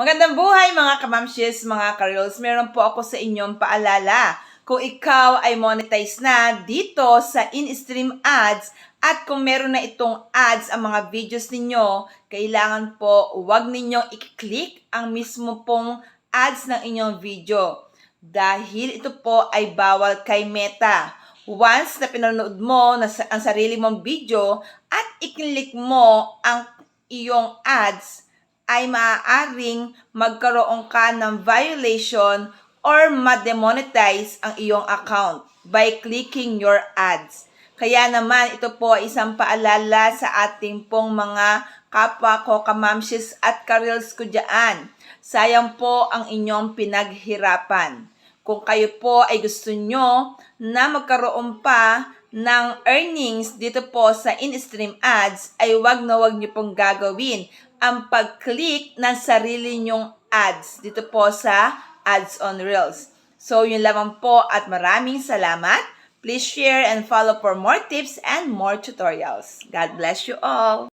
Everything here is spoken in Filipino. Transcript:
Magandang buhay mga kamamshis, mga kareels. Meron po ako sa inyong paalala. Kung ikaw ay monetize na dito sa in-stream ads at kung meron na itong ads ang mga videos ninyo, kailangan po huwag ninyong i-click ang mismo pong ads ng inyong video. Dahil ito po ay bawal kay Meta. Once na pinanood mo na sa, ang sarili mong video at i-click mo ang iyong ads, ay maaaring magkaroon ka ng violation or ma-demonetize ang iyong account by clicking your ads. Kaya naman ito po ay isang paalala sa ating pong mga kapwa ko kamamshis at karils ko dyan. Sayang po ang inyong pinaghirapan. Kung kayo po ay gusto nyo na magkaroon pa ng earnings dito po sa in-stream ads, ay wag na wag nyo pong gagawin ang pag-click ng sarili nyong ads dito po sa Ads on Reels. So, yun lamang po at maraming salamat. Please share and follow for more tips and more tutorials. God bless you all.